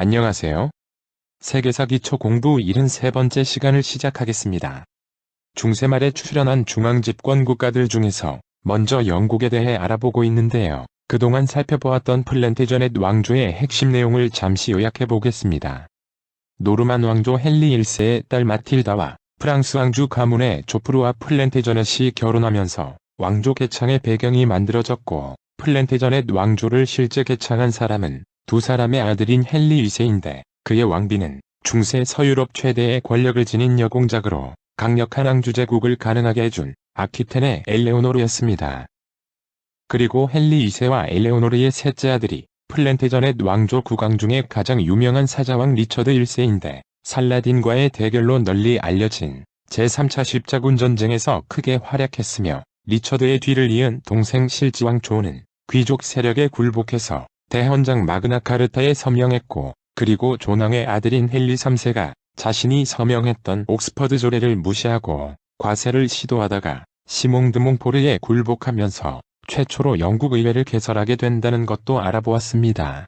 안녕하세요. 세계사 기 초 공부 73번째 시간을 시작하겠습니다. 중세 말에 출현한 중앙집권 국가들 중에서 먼저 영국에 대해 알아보고 있는데요. 그동안 살펴보았던 플랜테저넷 왕조의 핵심 내용을 잠시 요약해 보겠습니다. 노르만 왕조 헨리 1세의 딸 마틸다와 프랑스 왕주 가문의 조프루와 플랜테저넷이 결혼하면서 왕조 개창의 배경이 만들어졌고 플랜테저넷 왕조를 실제 개창한 사람은 두 사람의 아들인 헨리 2세인데 그의 왕비는 중세 서유럽 최대의 권력을 지닌 여공작으로 강력한 왕주 제국을 가능하게 해준 아키텐의 엘레오노르였습니다. 그리고 헨리 2세와 엘레오노르의 셋째 아들이 플랜테전의 왕조 국왕 중에 가장 유명한 사자왕 리처드 1세인데 살라딘과의 대결로 널리 알려진 제3차 십자군 전쟁에서 크게 활약했으며 리처드의 뒤를 이은 동생 실지왕 조는 귀족 세력에 굴복해서 대헌장 마그나 카르타에 서명했고 그리고 조낭의 아들인 헨리 3세가 자신이 서명했던 옥스퍼드 조례를 무시하고 과세를 시도하다가 시몽드몽 포르에 굴복하면서 최초로 영국 의회를 개설하게 된다는 것도 알아보았습니다.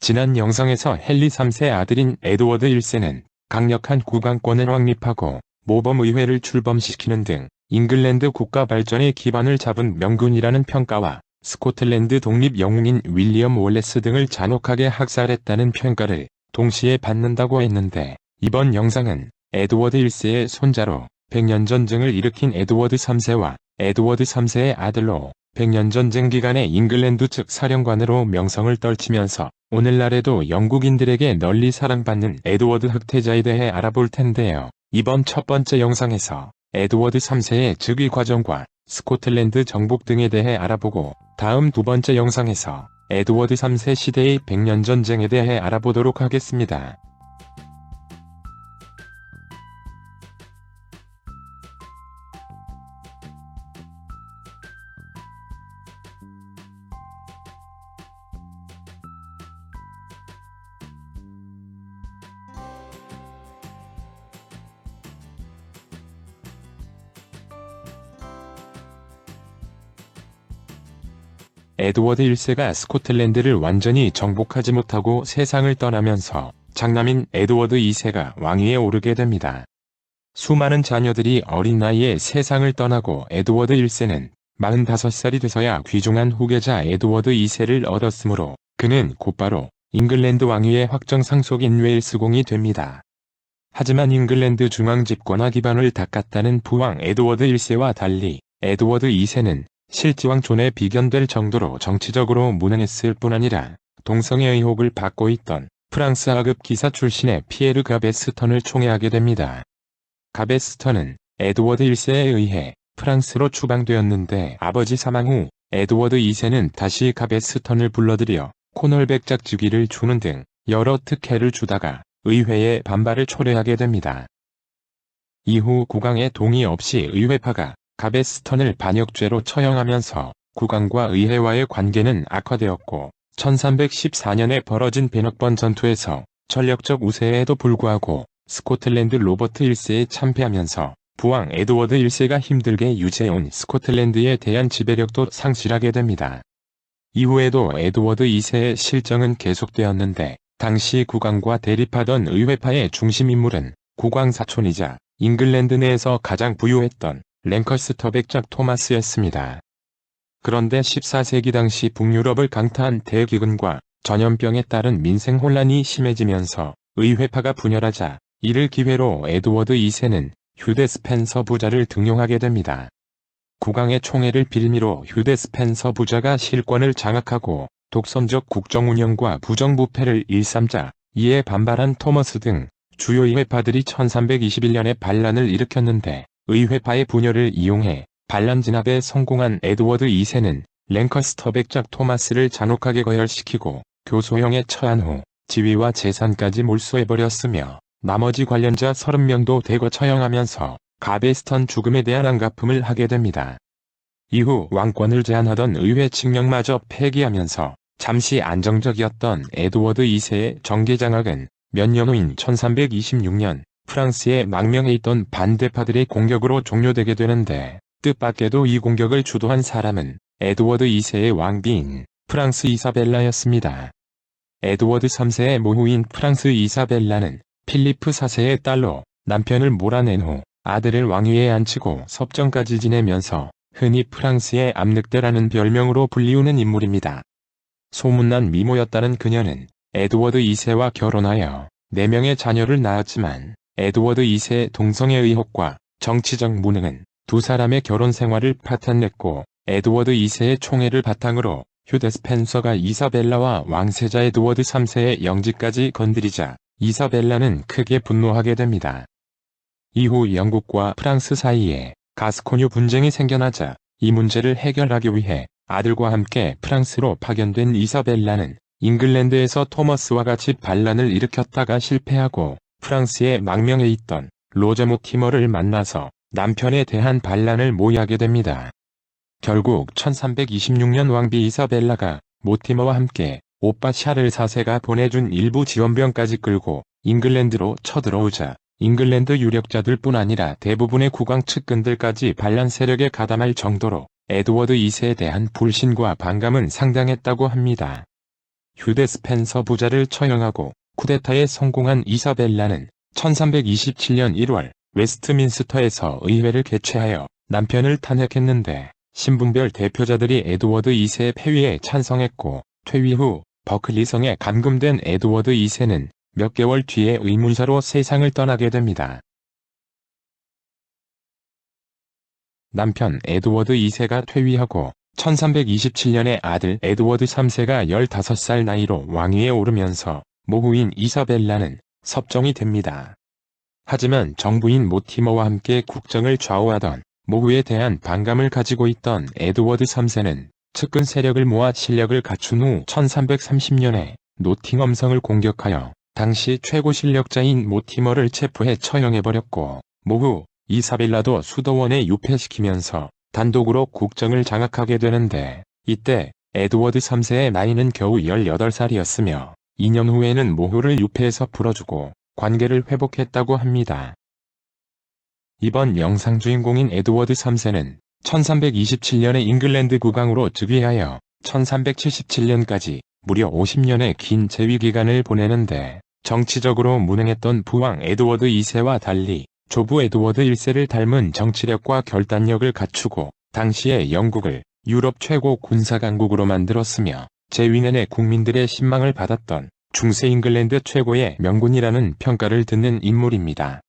지난 영상에서 헨리 3세 아들인 에드워드 1세는 강력한 국왕권을 확립하고 모범의회를 출범시키는 등 잉글랜드 국가 발전의 기반을 잡은 명군이라는 평가와 스코틀랜드 독립 영웅인 윌리엄 월레스 등을 잔혹하게 학살했다는 평가를 동시에 받는다고 했는데 이번 영상은 에드워드 1세의 손자로 백년 전쟁을 일으킨 에드워드 3세와 에드워드 3세의 아들로 백년 전쟁 기간에 잉글랜드 측 사령관으로 명성을 떨치면서 오늘날에도 영국인들에게 널리 사랑받는 에드워드 흑태자에 대해 알아볼 텐데요. 이번 첫 번째 영상에서 에드워드 3세의 즉위 과정과 스코틀랜드 정복 등에 대해 알아보고 다음 두 번째 영상에서 에드워드 3세 시대의 백년 전쟁에 대해 알아보도록 하겠습니다. 에드워드 1세가 스코틀랜드를 완전히 정복하지 못하고 세상을 떠나면서 장남인 에드워드 2세가 왕위에 오르게 됩니다. 수많은 자녀들이 어린 나이에 세상을 떠나고 에드워드 1세는 45살이 돼서야 귀중한 후계자 에드워드 2세를 얻었으므로 그는 곧바로 잉글랜드 왕위의 확정 상속인 웨일스공이 됩니다. 하지만 잉글랜드 중앙 집권화 기반을 닦았다는 부왕 에드워드 1세와 달리 에드워드 2세는 실지왕 존에 비견될 정도로 정치적으로 무능했을 뿐 아니라 동성애 의혹을 받고 있던 프랑스 하급 기사 출신의 피에르 가베스턴을 총애하게 됩니다. 가베스턴은 에드워드 1세에 의해 프랑스로 추방되었는데 아버지 사망 후 에드워드 2세는 다시 가베스턴을 불러들여 코널백 짝주기를 주는 등 여러 특혜를 주다가 의회의 반발을 초래하게 됩니다. 이후 국왕의 동의 없이 의회파가 가베스턴을 반역죄로 처형하면서 국왕과 의회와의 관계는 악화되었고 1314년에 벌어진 베넉번 전투에서 전력적 우세에도 불구하고 스코틀랜드 로버트 1세에 참패하면서 부왕 에드워드 1세가 힘들게 유지해온 스코틀랜드에 대한 지배력도 상실하게 됩니다. 이후에도 에드워드 2세의 실정은 계속되었는데 당시 국왕과 대립하던 의회파의 중심 인물은 국왕 사촌이자 잉글랜드 내에서 가장 부유했던 랭커스터 백 작 토마스였습니다. 그런데 14세기 당시 북유럽을 강타한 대기근과 전염병에 따른 민생 혼란이 심해지면서 의회파가 분열하자 이를 기회로 에드워드 2세는 휴대 스펜서 부자를 등용하게 됩니다. 국왕의 총애를 빌미로 휴대 스펜서 부자가 실권을 장악하고 독선적 국정 운영과 부정부패를 일삼자 이에 반발한 토머스 등 주요 의회파들이 1321년에 반란을 일으켰는데 의회파의 분열을 이용해 반란 진압에 성공한 에드워드 2세는 랭커스터 백작 토마스를 잔혹하게 거열시키고 교소형에 처한 후 지위와 재산까지 몰수해버렸으며 나머지 관련자 30명도 대거 처형하면서 가베스턴 죽음에 대한 안갚음을 하게 됩니다. 이후 왕권을 제한하던 의회 칙령마저 폐기하면서 잠시 안정적이었던 에드워드 2세의 정계장악은 몇 년 후인 1326년 프랑스의 망명해 있던 반대파들의 공격으로 종료되게 되는데 뜻밖에도 이 공격을 주도한 사람은 에드워드 2세의 왕비인 프랑스 이사벨라였습니다. 에드워드 3세의 모후인 프랑스 이사벨라는 필리프 4세의 딸로 남편을 몰아낸 후 아들을 왕위에 앉히고 섭정까지 지내면서 흔히 프랑스의 암늑대라는 별명으로 불리우는 인물입니다. 소문난 미모였다는 그녀는 에드워드 2세와 결혼하여 4명의 자녀를 낳았지만 에드워드 2세의 동성애 의혹과 정치적 무능은 두 사람의 결혼 생활을 파탄냈고 에드워드 2세의 총애를 바탕으로 휴대 스펜서가 이사벨라와 왕세자 에드워드 3세의 영지까지 건드리자 이사벨라는 크게 분노하게 됩니다. 이후 영국과 프랑스 사이에 가스코뉴 분쟁이 생겨나자 이 문제를 해결하기 위해 아들과 함께 프랑스로 파견된 이사벨라는 잉글랜드에서 토머스와 같이 반란을 일으켰다가 실패하고 프랑스의 망명에 있던 로제 모티머를 만나서 남편에 대한 반란을 모의하게 됩니다. 결국 1326년 왕비 이사벨라가 모티머와 함께 오빠 샤를 4세가 보내준 일부 지원병까지 끌고 잉글랜드로 쳐들어오자 잉글랜드 유력자들 뿐 아니라 대부분의 국왕 측근들까지 반란 세력에 가담할 정도로 에드워드 2세에 대한 불신과 반감은 상당했다고 합니다. 휴대 스펜서 부자를 처형하고 쿠데타에 성공한 이사벨라는 1327년 1월 웨스트민스터에서 의회를 개최하여 남편을 탄핵했는데 신분별 대표자들이 에드워드 2세의 폐위에 찬성했고 퇴위 후 버클리성에 감금된 에드워드 2세는 몇 개월 뒤에 의문사로 세상을 떠나게 됩니다. 남편 에드워드 2세가 퇴위하고 1327년에 아들 에드워드 3세가 15살 나이로 왕위에 오르면서 모후인 이사벨라는 섭정이 됩니다. 하지만 정부인 모티머와 함께 국정을 좌우하던 모후에 대한 반감을 가지고 있던 에드워드 3세는 측근 세력을 모아 실력을 갖춘 후 1330년에 노팅엄성을 공격하여 당시 최고 실력자인 모티머를 체포해 처형해버렸고 모후 이사벨라도 수도원에 유폐시키면서 단독으로 국정을 장악하게 되는데 이때 에드워드 3세의 나이는 겨우 18살이었으며 2년 후에는 모후를 유폐해서 풀어주고 관계를 회복했다고 합니다. 이번 영상 주인공인 에드워드 3세는 1327년에 잉글랜드 국왕으로 즉위하여 1377년까지 무려 50년의 긴 재위 기간을 보내는데 정치적으로 무능했던 부왕 에드워드 2세와 달리 조부 에드워드 1세를 닮은 정치력과 결단력을 갖추고 당시의 영국을 유럽 최고 군사강국으로 만들었으며 내내 국민들의 신망을 받았던 중세 잉글랜드 최고의 명군이라는 평가를 듣는 인물입니다.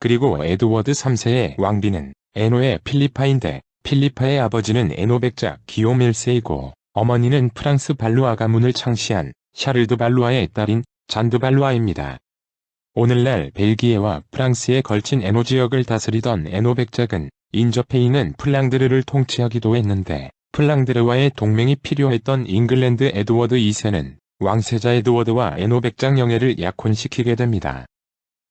그리고 에드워드 3세의 왕비는 에노의 필리파인데 필리파의 아버지는 에노 백작 기욤 1세이고 어머니는 프랑스 발루아 가문을 창시한 샤를드 발루아의 딸인 잔드 발루아입니다. 오늘날 벨기에와 프랑스에 걸친 에노 지역을 다스리던 에노 백작은 인접해 있는 플랑드르를 통치하기도 했는데 플랑드르와의 동맹이 필요했던 잉글랜드 에드워드 2세는 왕세자 에드워드와 에노 백작 영예를 약혼시키게 됩니다.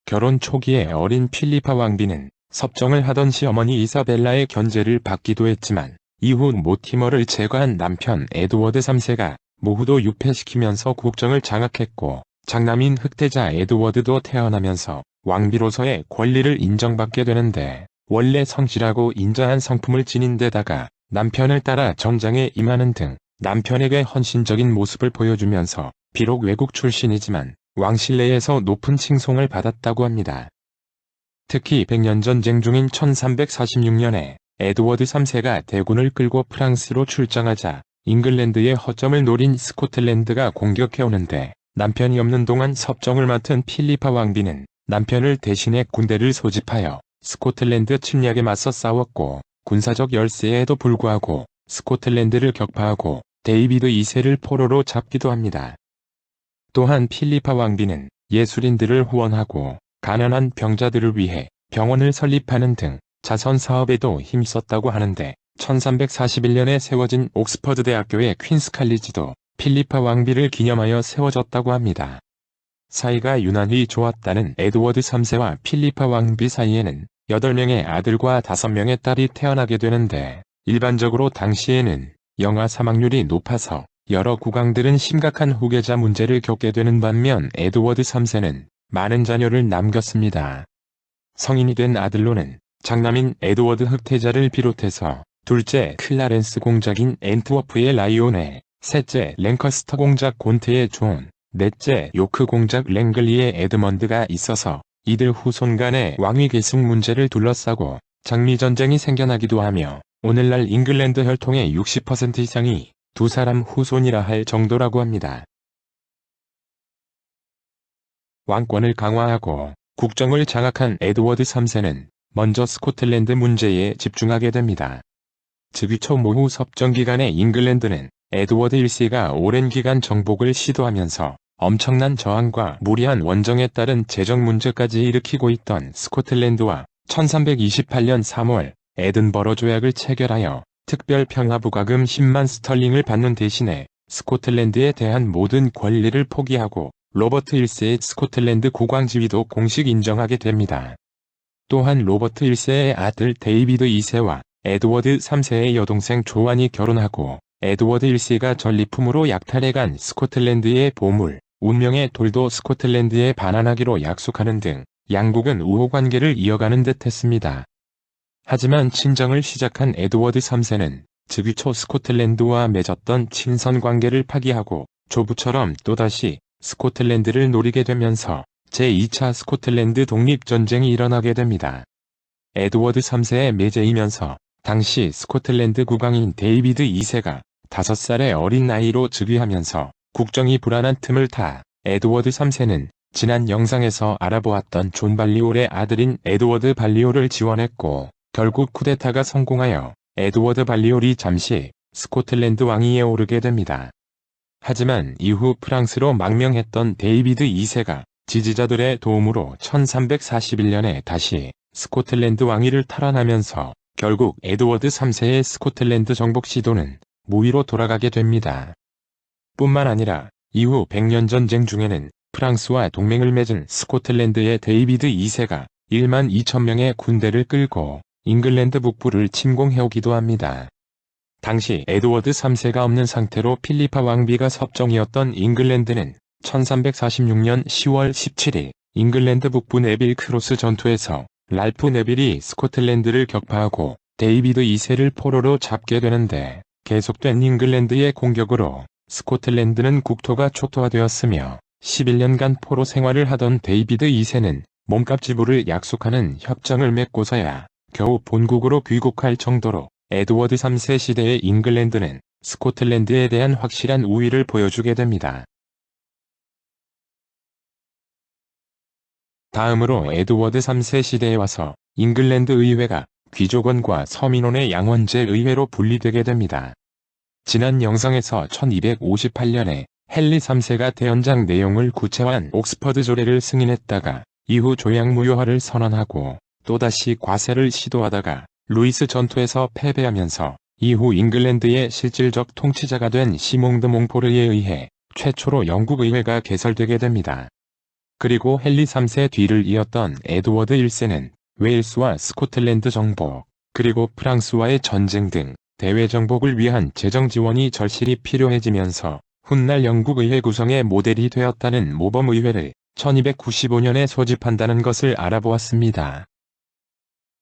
결혼 초기에 어린 필리파 왕비는 섭정을 하던 시어머니 이사벨라의 견제를 받기도 했지만 이후 모티머를 제거한 남편 에드워드 3세가 모후도 유폐시키면서 국정을 장악했고 장남인 흑태자 에드워드도 태어나면서 왕비로서의 권리를 인정받게 되는데 원래 성실하고 인자한 성품을 지닌 데다가 남편을 따라 전장에 임하는 등 남편에게 헌신적인 모습을 보여주면서 비록 외국 출신이지만 왕실 내에서 높은 칭송을 받았다고 합니다. 특히 백년 전쟁 중인 1346년에 에드워드 3세가 대군을 끌고 프랑스로 출장하자 잉글랜드의 허점을 노린 스코틀랜드가 공격해오는데 남편이 없는 동안 섭정을 맡은 필리파 왕비는 남편을 대신해 군대를 소집하여 스코틀랜드 침략에 맞서 싸웠고 군사적 열세에도 불구하고 스코틀랜드를 격파하고 데이비드 2세를 포로로 잡기도 합니다. 또한 필리파 왕비는 예술인들을 후원하고 가난한 병자들을 위해 병원을 설립하는 등 자선 사업에도 힘썼다고 하는데 1341년에 세워진 옥스퍼드 대학교의 퀸스 칼리지도 필리파 왕비를 기념하여 세워졌다고 합니다. 사이가 유난히 좋았다는 에드워드 3세와 필리파 왕비 사이에는 8명의 아들과 5명의 딸이 태어나게 되는데 일반적으로 당시에는 영아 사망률이 높아서 여러 국왕들은 심각한 후계자 문제를 겪게 되는 반면 에드워드 3세는 많은 자녀를 남겼습니다. 성인이 된 아들로는 장남인 에드워드 흑태자를 비롯해서 둘째 클라렌스 공작인 앤트워프의 라이온에 셋째 랭커스터 공작 곤테의 존, 넷째 요크 공작 랭글리의 에드먼드가 있어서 이들 후손 간의 왕위 계승 문제를 둘러싸고 장미 전쟁이 생겨나기도 하며 오늘날 잉글랜드 혈통의 60% 이상이 두 사람 후손이라 할 정도라고 합니다. 왕권을 강화하고 국정을 장악한 에드워드 3세는 먼저 스코틀랜드 문제에 집중하게 됩니다. 즉위 초 모후 섭정 기간에 잉글랜드는 에드워드 1세가 오랜 기간 정복을 시도하면서 엄청난 저항과 무리한 원정에 따른 재정 문제까지 일으키고 있던 스코틀랜드와 1328년 3월 에든버러 조약을 체결하여 특별 평화부가금 10만 스털링을 받는 대신에 스코틀랜드에 대한 모든 권리를 포기하고 로버트 1세의 스코틀랜드 국왕 지위도 공식 인정하게 됩니다. 또한 로버트 1세의 아들 데이비드 2세와 에드워드 3세의 여동생 조안이 결혼하고 에드워드 1세가 전리품으로 약탈해간 스코틀랜드의 보물, 운명의 돌도 스코틀랜드에 반환하기로 약속하는 등 양국은 우호 관계를 이어가는 듯 했습니다. 하지만 친정을 시작한 에드워드 3세는 즉위 초 스코틀랜드와 맺었던 친선 관계를 파기하고 조부처럼 또다시 스코틀랜드를 노리게 되면서 제2차 스코틀랜드 독립전쟁이 일어나게 됩니다. 에드워드 3세의 매제이면서 당시 스코틀랜드 국왕인 데이비드 2세가 5살의 어린 나이로 즉위하면서 국정이 불안한 틈을 타 에드워드 3세는 지난 영상에서 알아보았던 존 발리올의 아들인 에드워드 발리올을 지원했고 결국 쿠데타가 성공하여 에드워드 발리올이 잠시 스코틀랜드 왕위에 오르게 됩니다. 하지만 이후 프랑스로 망명했던 데이비드 2세가 지지자들의 도움으로 1341년에 다시 스코틀랜드 왕위를 탈환하면서 결국 에드워드 3세의 스코틀랜드 정복 시도는 무위로 돌아가게 됩니다. 뿐만 아니라 이후 100년 전쟁 중에는 프랑스와 동맹을 맺은 스코틀랜드의 데이비드 2세가 1만 2천 명의 군대를 끌고 잉글랜드 북부를 침공해오기도 합니다. 당시 에드워드 3세가 없는 상태로 필리파 왕비가 섭정이었던 잉글랜드는 1346년 10월 17일 잉글랜드 북부 네빌 크로스 전투에서 랄프 네빌이 스코틀랜드를 격파하고 데이비드 2세를 포로로 잡게 되는데 계속된 잉글랜드의 공격으로 스코틀랜드는 국토가 초토화되었으며 11년간 포로 생활을 하던 데이비드 2세는 몸값 지불을 약속하는 협정을 맺고서야 겨우 본국으로 귀국할 정도로 에드워드 3세 시대의 잉글랜드는 스코틀랜드에 대한 확실한 우위를 보여주게 됩니다. 다음으로 에드워드 3세 시대에 와서 잉글랜드 의회가 귀족원과 서민원의 양원제 의회로 분리되게 됩니다. 지난 영상에서 1258년에 헨리 3세가 대연장 내용을 구체화한 옥스퍼드 조례를 승인했다가 이후 조약무효화를 선언하고 또다시 과세를 시도하다가 루이스 전투에서 패배하면서 이후 잉글랜드의 실질적 통치자가 된 시몽드 몽포르에 의해 최초로 영국 의회가 개설되게 됩니다. 그리고 헨리 3세 뒤를 이었던 에드워드 1세는 웨일스와 스코틀랜드 정복, 그리고 프랑스와의 전쟁 등 대외 정복을 위한 재정 지원이 절실히 필요해지면서 훗날 영국 의회 구성의 모델이 되었다는 모범의회를 1295년에 소집한다는 것을 알아보았습니다.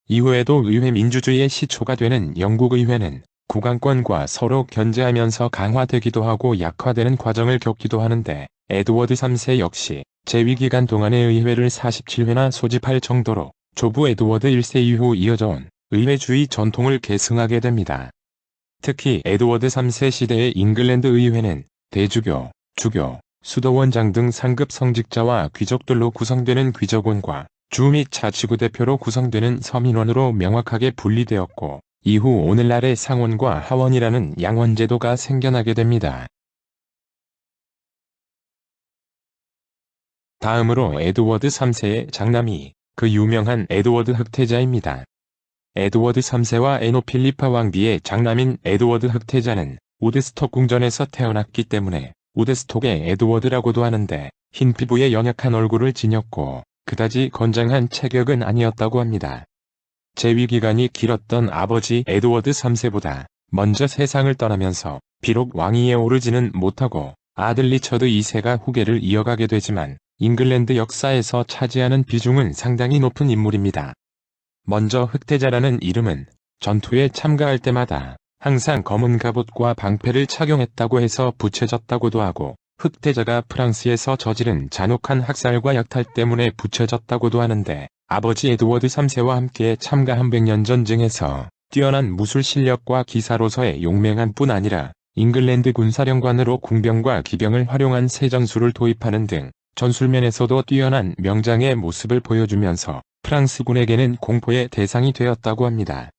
이후에도 의회 민주주의의 시초가 되는 영국 의회는 국왕권과 서로 견제하면서 강화되기도 하고 약화되는 과정을 겪기도 하는데 에드워드 3세 역시 재위기간 동안의 의회를 47회나 소집할 정도로 조부 에드워드 1세 이후 이어져온 의회주의 전통을 계승하게 됩니다. 특히 에드워드 3세 시대의 잉글랜드 의회는 대주교, 주교, 수도원장 등 상급 성직자와 귀족들로 구성되는 귀족원과 주 및 자치구 대표로 구성되는 서민원으로 명확하게 분리되었고 이후 오늘날의 상원과 하원이라는 양원제도가 생겨나게 됩니다. 다음으로 에드워드 3세의 장남이 그 유명한 에드워드 흑태자입니다. 에드워드 3세와 에노 필리파 왕비의 장남인 에드워드 흑태자는 우드스톡 궁전에서 태어났기 때문에 우드스톡의 에드워드라고도 하는데 흰 피부에 연약한 얼굴을 지녔고 그다지 건장한 체격은 아니었다고 합니다. 재위 기간이 길었던 아버지 에드워드 3세보다 먼저 세상을 떠나면서 비록 왕위에 오르지는 못하고 아들 리처드 2세가 후계를 이어가게 되지만 잉글랜드 역사에서 차지하는 비중은 상당히 높은 인물입니다. 먼저 흑태자라는 이름은 전투에 참가할 때마다 항상 검은 갑옷과 방패를 착용했다고 해서 붙여졌다고도 하고 흑태자가 프랑스에서 저지른 잔혹한 학살과 약탈 때문에 붙여졌다고도 하는데 아버지 에드워드 3세와 함께 참가한 백년 전쟁에서 뛰어난 무술 실력과 기사로서의 용맹한 뿐 아니라 잉글랜드 군사령관으로 궁병과 기병을 활용한 새 전술을 도입하는 등 전술면에서도 뛰어난 명장의 모습을 보여주면서 프랑스군에게는 공포의 대상이 되었다고 합니다.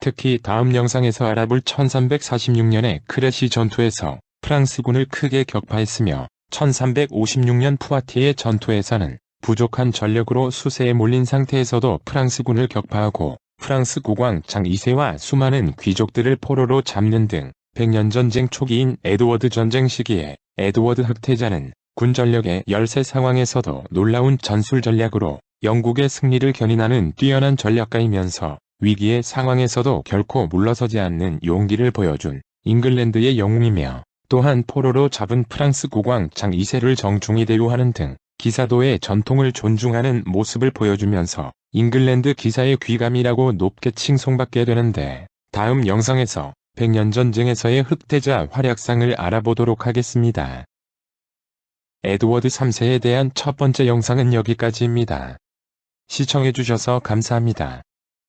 특히 다음 영상에서 알아볼 1346년의 크레시 전투에서 프랑스군을 크게 격파했으며 1356년 푸아티의 전투에서는 부족한 전력으로 수세에 몰린 상태에서도 프랑스군을 격파하고 프랑스 국왕 장 2세와 수많은 귀족들을 포로로 잡는 등 백년 전쟁 초기인 에드워드 전쟁 시기에 에드워드 흑태자는 군 전력의 열세 상황에서도 놀라운 전술 전략으로 영국의 승리를 견인하는 뛰어난 전략가이면서 위기의 상황에서도 결코 물러서지 않는 용기를 보여준 잉글랜드의 영웅이며 또한 포로로 잡은 프랑스 국왕 장 2세를 정중히 대우하는 등 기사도의 전통을 존중하는 모습을 보여주면서 잉글랜드 기사의 귀감이라고 높게 칭송받게 되는데 다음 영상에서 백년 전쟁에서의 흑태자 활약상을 알아보도록 하겠습니다. 에드워드 3세에 대한 첫 번째 영상은 여기까지입니다. 시청해주셔서 감사합니다.